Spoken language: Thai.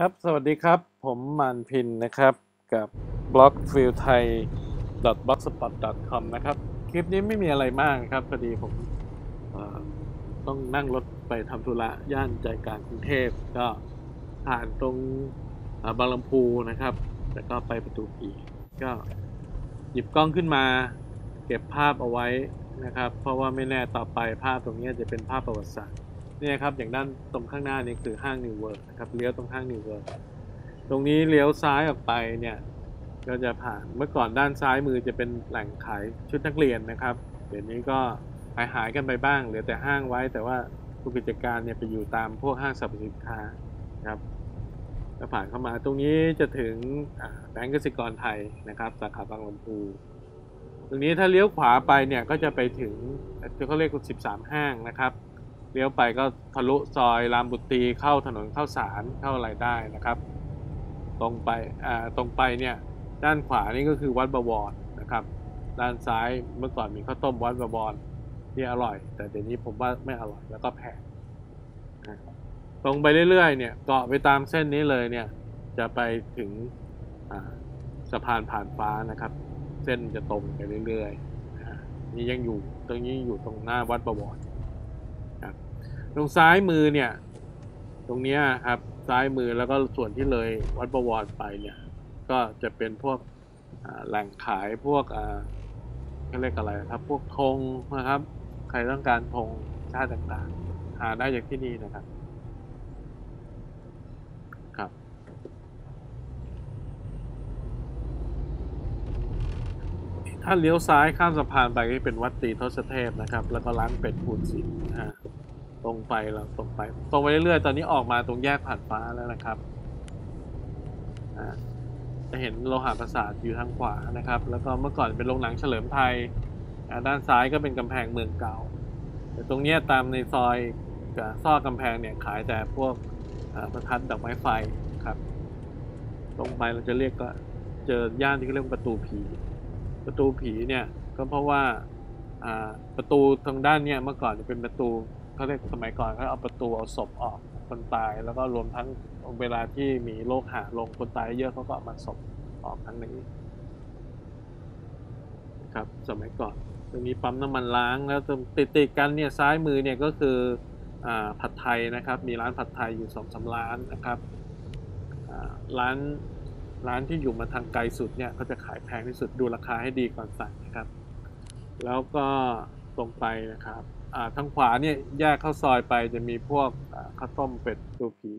ครับ สวัสดีครับ ผมมานพินนะครับ กับบล็อกฟิลไทย blogspot com นะครับ คลิปนี้ไม่มีอะไรมากครับพอดีผมต้องนั่งรถไปทำธุระย่านใจกลางกรุงเทพก็ผ่านตรงบางลำพูนะครับ แล้วก็ไปประตูผีก็หยิบกล้องขึ้นมา เก็บภาพเอาไว้นะครับ เพราะว่าไม่แน่ต่อไปภาพตรงนี้จะเป็นภาพประวัติศาสตร์ เนี่ยครับอย่างด้านตรงข้างหน้านี่คือห้างนิวเวิร์นะครับเลี้ยวตรงห้างนิวเวิร์กตรงนี้เลี้ยวซ้ายออกไปเนี่ยก็จะผ่านเมื่อก่อนด้านซ้ายมือจะเป็นแหล่งขายชุดนักเรียนนะครับ เดี๋ยวนี้ก็หายหายกันไปบ้างเหลือแต่ห้างไว้ แต่ว่าทุกกิจการเนี่ยไปอยู่ตามพวกห้างสรรพสินค้าครับก็ผ่านเข้ามาตรงนี้จะถึงแบงก์กสิกรไทยนะครับ สาขาบางลำพูตรงนี้ถ้าเลี้ยวขวาไปเนี่ยก็จะไปถึงที่เขาเรียกว่า13 ห้างนะครับ เลี้ยวไปก็ทะลุซอยรามบุตรีเข้าถนนเข้าสารเข้าอะไรได้นะครับ ตรงไปอ่าตรงไปเนี่ยด้านขวานี่ก็คือวัดบวรนะครับ ด้านซ้ายเมื่อก่อนมีข้าวต้มวัดบวรที่อร่อย แต่เดี๋ยวนี้ผมว่าไม่อร่อยแล้วก็แพงตรงไปเรื่อยๆเนี่ยเกาะไปตามเส้นนี้เลยเนี่ยจะไปถึงสะพานผ่านฟ้านะครับ เส้นจะตรงไปเรื่อยๆนี่ยังอยู่ตรงนี้อยู่ตรงหน้าวัดบวรครับ ตรงซ้ายมือเนี่ย ตรงเนี้ยครับ ซ้ายมือแล้วก็ส่วนที่เลยวัดบวรไปเนี่ย ก็จะเป็นพวกแหล่งขายพวกอ่าเขาเรียกอะไรครับ พวกธงนะครับ ใครต้องการธงชาติต่างๆ หาได้จากที่นี่นะครับครับ ถ้าเลี้ยวซ้ายข้ามสะพานไปก็เป็นวัดตีทศเทพนะครับ แล้วก็ร้านเป็ดพูนศิลป์นะฮะ ตรงไปเราตรงไป ตรงไปเรื่อยๆ ตอนนี้ออกมาตรงแยกผ่านฟ้าแล้วนะครับจะเห็นโลหะประสาทอยู่ทางขวานะครับ แล้วก็เมื่อก่อนเป็นโรงหนังเฉลิมไทย ด้านซ้ายก็เป็นกำแพงเมืองเก่า แต่ตรงนี้ตามในซอยกับซอกกำแพงเนี่ยขายแต่พวกประทัดดอกไม้ไฟครับตรงไปเราจะเรียกก็เจอย่านที่เรียกประตูผี ประตูผีเนี่ยก็เพราะว่าอ่าประตูทางด้านเนี่ยเมื่อก่อนจะเป็นประตู เขาเรียกสมัยก่อนเขาเอาประตูเอาศพออกคนตาย แล้วก็รวมทั้งเวลาที่มีโรคหาลงคนตายเยอะเขาก็เอามาศพออกทั้งนี้ครับสมัยก่อนจะมีปั๊มน้ำมันล้างแล้วติดติดๆกันเนี่ยซ้ายมือเนี่ยก็คืออผัดไทยนะครับมีร้านผัดไทยอยู่สองสาร้านนะครับร้านร้านที่อยู่มาทางไกลสุดเนี่ยเขาจะขายแพงที่สุดดูราคาให้ดีก่อนสั่งนะครับ แล้วก็ตรงไปนะครับ ทางขวาเนี่ยแยกเข้าซอยไปจะมีพวกข้าวต้มเป็ดตูผี